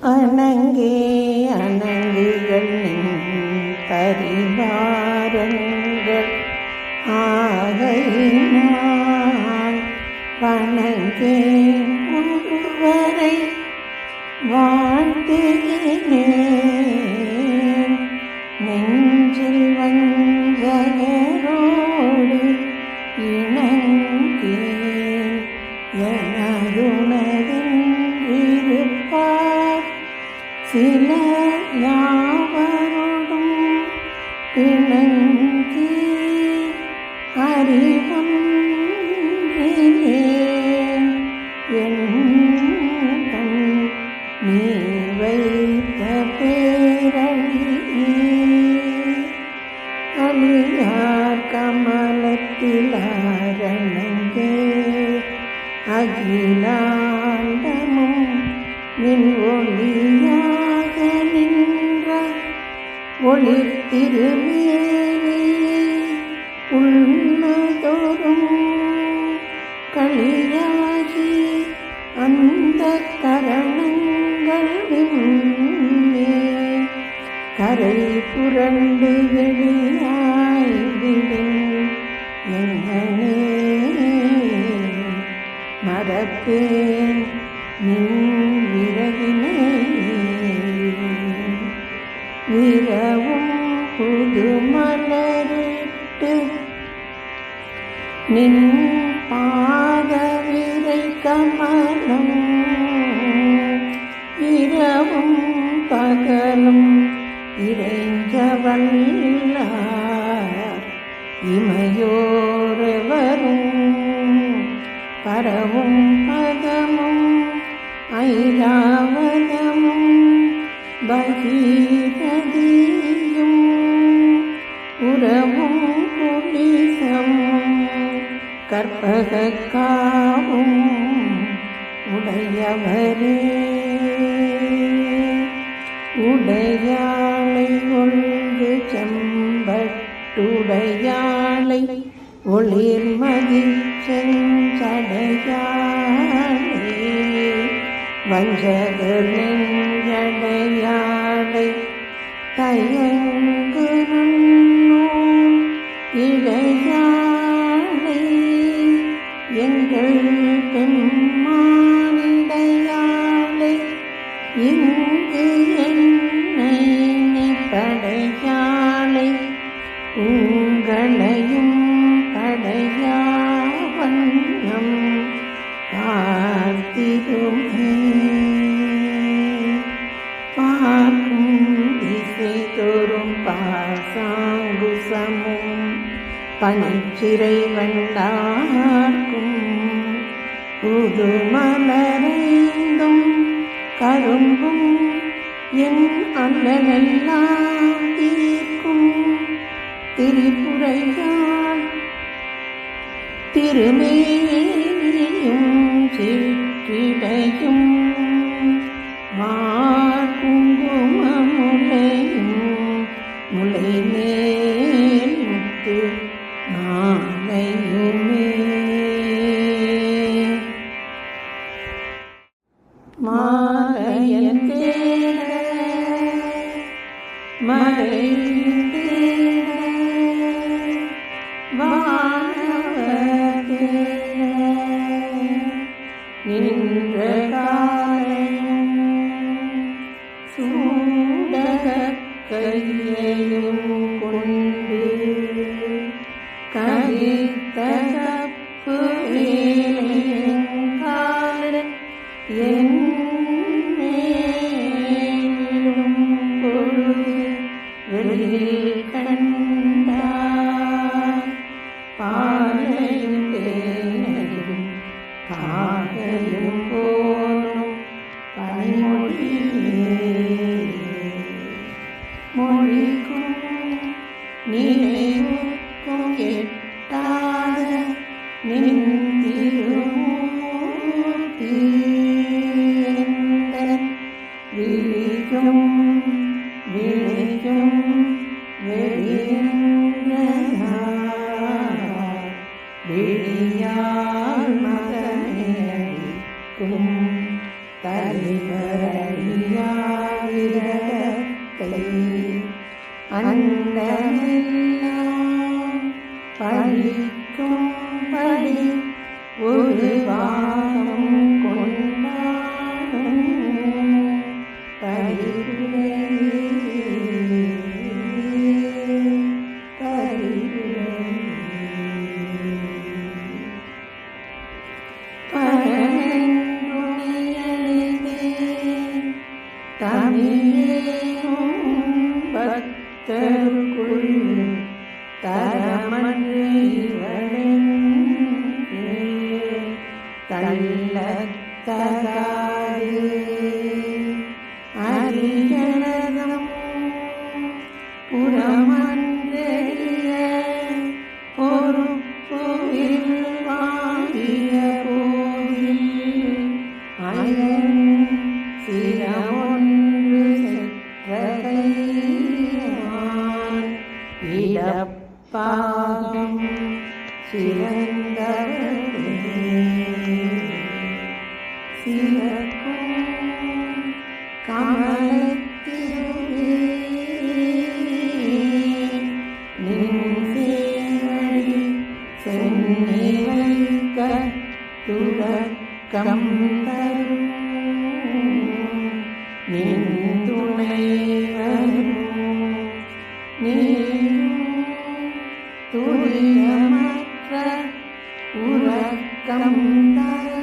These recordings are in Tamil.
அணங்கே அணங்குகள் பரிவாரங்கள் ஆகையினால் வணங்கே ஒருவரை வாழ்த்துகிறேன் ചില യാവരോടും പിണങ്ങി അറിവേ എണ്ണം നീ വൈത്ത പേരളി അളിയാർ കമലത്തിലാരണങ്കേ അഖിലാണ്ടമും നിൻ ഒളി ஒளிர் திருமேனியை உள்ளதோறும் களியாகி அந்த கரணங்கள் விண்ணே கரை புரண்டு வெளியாய் விடும் எங்கனே மறப்பேன் நின் பாத கமலம் இரவும் பகலும் இறைஞ்சவல்லார். இமையோரெவரும் பரவும் பதமும் ஐராவதமும் பகீ கற்பகக்காவும் உடையவரே. உடையாளை ஒன்று செம்பட்டுடையாளை ஒளிர்மதி செஞ்சடையாளே வஞ்சகர் நெஞ்சடையாளை தயங்க பனிச்சிறை வண்டார்க்கும் புது மலரைந்தும் கரும்பும் என் அல்லலெல்லாம் தீர்க்கும் திரிபுரையான் திருமேனியும் நின்ற காலையும் சூடக கையையும் கொண்டு கரித்த கப்பு வேலையங்காலன் என் വിളിക്കും. വിളിക്കും വിളിയാമകനേക്കും തലിവരഴിയാവിരകത്തെ അണ്ടമെല്ലാം പഴിക്കും Shiva. கோவில் பாடிய கோவில் அயன் சில ஒன்று செற்றதையான் இடப்பாகம் சிறந்த ഉറക്കം തരും. നിന്തുണയേറും നീ തുല്യമത്ര ഉറക്കം തരും.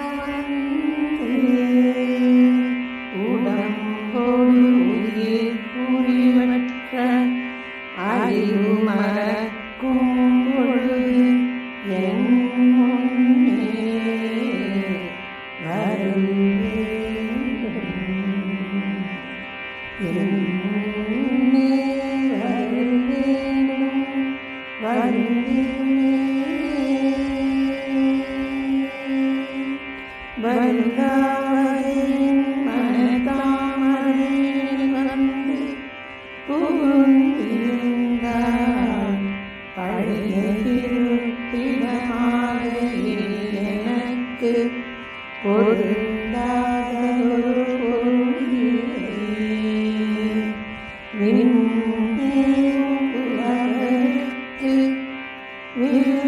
Right. you.